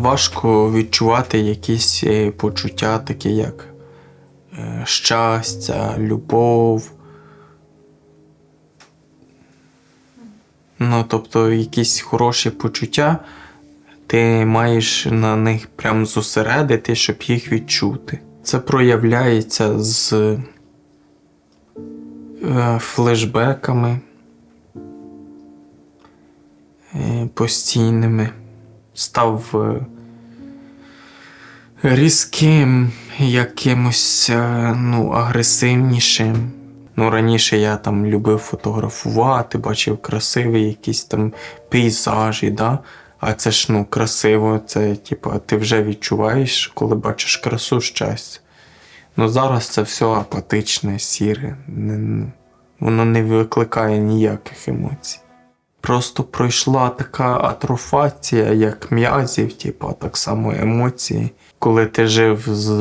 важко відчувати якісь е, почуття, такі як е, щастя, любов. Ну, тобто, якісь хороші почуття, ти маєш на них прям зосередити, щоб їх відчути. Це проявляється з е, флешбеками постійними. Став е, різким, якимось е, ну, агресивнішим. Ну, раніше я там любив фотографувати, бачив красиві якісь там пейзажі, да? а це ж ну красиво, це типу, ти вже відчуваєш, коли бачиш красу щастя. Ну зараз це все апатичне, сіре, ну, воно не викликає ніяких емоцій. Просто пройшла така атрофація, як м'язів, типу, так само емоції. Коли ти жив з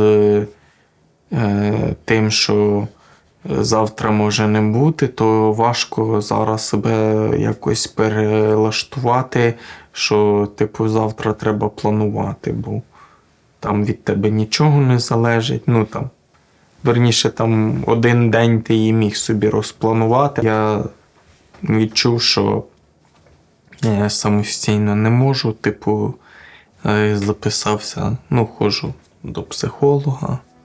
е, тим, що завтра може не бути, то важко зараз себе якось перелаштувати, що, типу, завтра треба планувати, бо там від тебе нічого не залежить. Ну там, верніше, там один день ти її міг собі розпланувати. Я відчув, що я самостійно не можу, типу, е, записався, ну, ходжу до психолога.